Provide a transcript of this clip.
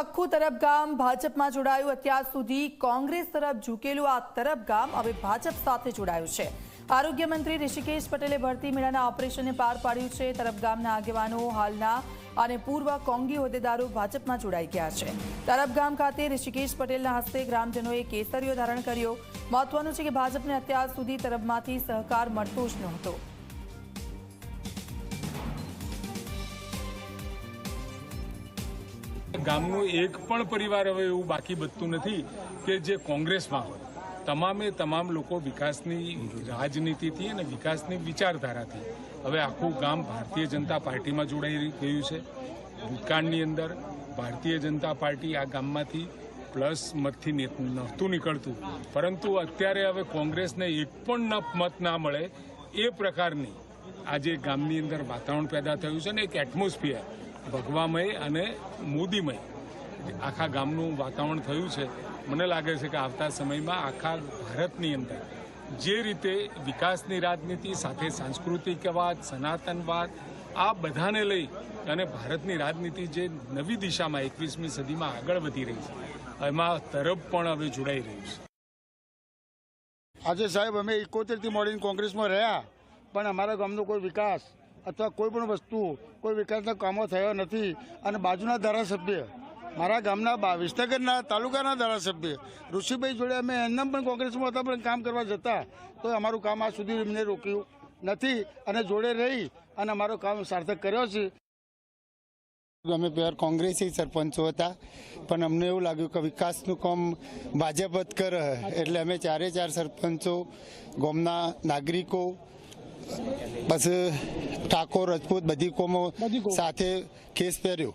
આખું તરફ ગામ ભાજપમાં જોડાયું. અત્યાર સુધી કોંગ્રેસ તરફ ઝૂકેલું આ તરફ ગામ હવે ભાજપ સાથે જોડાયું છે. આરોગ્ય મંત્રી ઋષિકેશ પટેલે ભરતી મેળાના ઓપરેશનને પાર પાડ્યું છે. તરફ ગામના આગેવાનો, હાલના અને પૂર્વ કોંગી હોદ્દેદારો ભાજપમાં જોડાઈ ગયા છે. તરફ ગામ ખાતે ઋષિકેશ પટેલના હસ્તે ગ્રામજનોએ કેસરીઓ ધારણ કર્યો. મહત્વનું છે કે ભાજપને અત્યાર સુધી તરફમાંથી સહકાર મળતો જ નહોતો. ગામનું એક પણ પરિવાર હવે એવું બાકી બચતું નથી કે જે કોંગ્રેસમાં હોય. તમામે તમામ લોકો વિકાસની રાજનીતિથી અને વિકાસની વિચારધારાથી હવે આખું ગામ ભારતીય જનતા પાર્ટીમાં જોડાઈ ગયું છે. ભૂતકાળની અંદર ભારતીય જનતા પાર્ટી આ ગામમાંથી પ્લસ મતથી નહોતું નીકળતું. પરંતુ અત્યારે હવે કોંગ્રેસને એક પણ મત ના મળે એ પ્રકારની આજે ગામની અંદર વાતાવરણ પેદા થયું છે ને એક એટમોસ્ફિયર ભગવામય અને મોદીમય. આખા ગામનું વાતાવરણ થયું છે. મને લાગે છે કે આવતા સમયમાં આખા ભારતની અંદર જે રીતે વિકાસની રાજનીતિ, સાથે સાંસ્કૃતિકવાદ સનાતનવાદ આ બધાને લઈ અને ભારતની રાજનીતિ જે નવી દિશામાં એકવીસમી સદીમાં આગળ વધી રહી છે, એમાં તરફ પણ હવે જોડાઈ રહ્યું છે. આજે સાહેબ અમે એકોતેરથી મળીને કોંગ્રેસમાં રહ્યા, પણ અમારા ગામનો કોઈ વિકાસ અથવા કોઈ પણ વસ્તુ, કોઈ વિકાસના કામો થયો નથી. અને બાજુના ધારાસભ્ય, મારા ગામના વિસનગરના તાલુકાના ધારાસભ્ય, ઋષિભાઈ જોડે અમે એમને પણ કોંગ્રેસમાં હતા, પણ કામ કરવા જતા, તો અમારું કામ આ સુધી એમને રોક્યું નથી. અને જોડે રહી અને અમારું કામ સાર્થક કર્યો છે. અમે પહેલાં કોંગ્રેસી સરપંચો હતા, પણ અમને એવું લાગ્યું કે વિકાસનું કામ ભાજપ જ કરે. એટલે અમે ચારે ચાર સરપંચો, ગામના નાગરિકો બસ ઠાકોર રજપૂત બધી કોમો સાથે કેસ પહેર્યો.